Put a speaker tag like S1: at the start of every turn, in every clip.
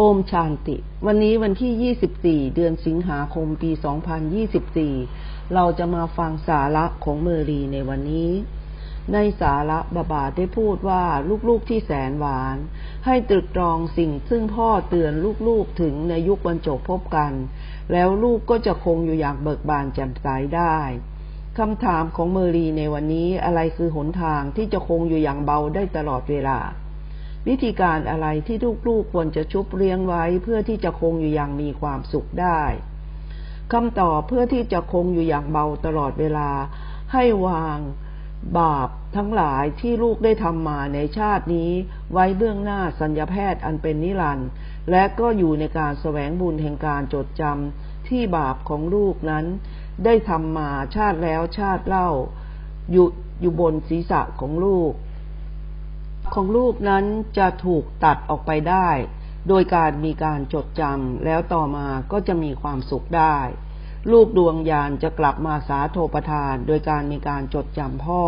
S1: โอมชานติ วันนี้วันที่ 24 เดือนสิงหาคม ปี 2024 เราจะมาฟังสาระของเมอรีในวันนี้ ในสาระบาบาได้พูดว่าลูกๆที่แสนหวาน ให้ตรึกตรองสิ่งซึ่งพ่อเตือนลูกๆถึงในยุคบรรจบพบกัน แล้วลูกก็จะคงอยู่อย่างเบิกบานแจ่มใสได้คำถามของเมอรีในวันนี้อะไรคือหนทางที่จะคงอยู่อย่างเบาได้ตลอดเวลา วิธีการอะไรที่ลูกๆควรจะชุบเลี้ยงไว้เพื่อที่จะคงอยู่อย่างมีความสุขได้คำตอบเพื่อที่จะคงอยู่อย่างเบาตลอดเวลา ให้วางบาปทั้งหลายที่ลูกได้ทำมาในชาตินี้ ไว้เบื้องหน้าสัญญาแพทย์อันเป็นนิรันดร์และก็อยู่ในการแสวงบุญแห่งการจดจำที่บาปของลูกนั้น ได้ทำมาชาติแล้วชาติเล่าอยู่อยู่บนศีรษะของลูก ของลูกนั้นจะถูกตัดออกไปได้ โดยการมีการจดจำแล้วต่อมาก็จะมีความสุขได้ ลูกดวงยานจะกลับมาสาโทประทาน โดยการมีการจดจำพ่อ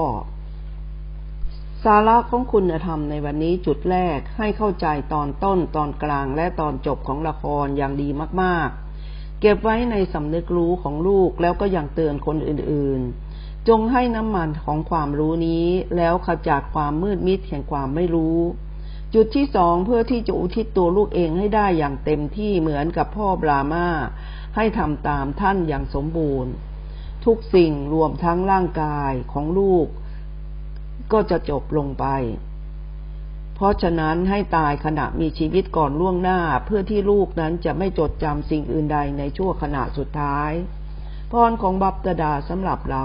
S1: สาระของคุณธรรมในวันนี้จุดแรกให้เข้าใจตอนต้นตอนกลางและตอนจบของละครอย่างดีมาก ๆ เก็บไว้ในสำนึกรู้ของลูกแล้วก็ยังเตือนคนอื่น ๆ จงให้น้ำมันของความรู้นี้แล้วขจัดความมืดมิดแห่งความไม่รู้ จุดที่สองเพื่อที่จะอุทิศตัวลูกเองให้ได้อย่างเต็มที่เหมือนกับพ่อบรามาให้ทำตามท่านอย่างสมบูรณ์ ทุกสิ่งรวมทั้งร่างกายของลูก ก็จะจบลงไป เพราะฉะนั้นให้ตายขณะมีชีวิตก่อนล่วงหน้าเพื่อที่ลูกนั้นจะไม่จดจำสิ่งอื่นใดในชั่วขณะสุดท้ายพรของบัพตดาสำหรับเรา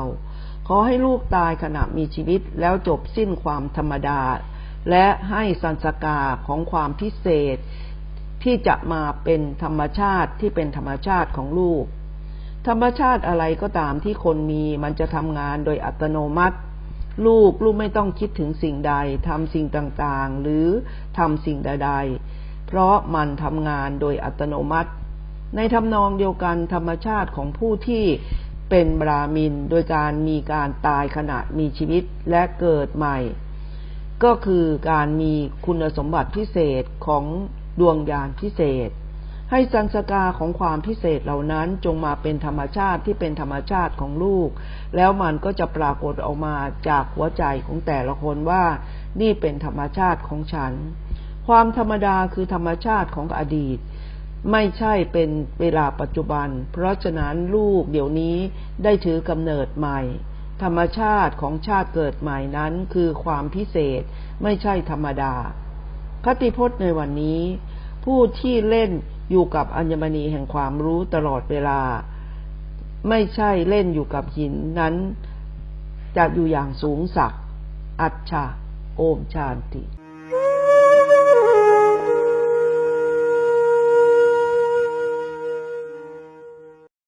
S1: ขอให้ลูกตายขณะมีชีวิตแล้วจบสิ้นความธรรมดา และให้สันสกาของความพิเศษ ที่จะมาเป็นธรรมชาติที่เป็นธรรมชาติของลูก ธรรมชาติอะไรก็ตามที่คนมีมันจะทำงานโดยอัตโนมัติ ลูกลูกไม่ต้องคิดถึงสิ่งใดทำสิ่งต่างๆ หรือทำสิ่งใดๆ เพราะมันทำงานโดยอัตโนมัติ ในทำนองเดียวกันธรรมชาติของผู้ที่ เป็นบรามินโดยการมีการตายขณะมีชีวิตและเกิดใหม่ ก็คือการมีคุณสมบัติพิเศษของดวงญาณพิเศษ ให้สันสกาของความพิเศษเหล่านั้นจงมาเป็นธรรมชาติที่เป็นธรรมชาติของลูก แล้วมันก็จะปรากฏออกมาจากหัวใจของแต่ละคนว่า นี่เป็นธรรมชาติของฉัน ความธรรมดาคือธรรมชาติของอดีต ไม่ใช่เป็นเวลาปัจจุบัน เพราะฉะนั้นลูกเดี๋ยวนี้ได้ถือกำเนิดใหม่ ธรรมชาติของชาติเกิดใหม่นั้นคือความพิเศษ ไม่ใช่ธรรมดา คติพจน์ในวันนี้ ผู้ที่เล่นอยู่กับอัญมณีแห่งความรู้ตลอดเวลา ไม่ใช่เล่นอยู่กับหินนั้นจะอยู่อย่างสูงสัก อัจฉาโอมชานติ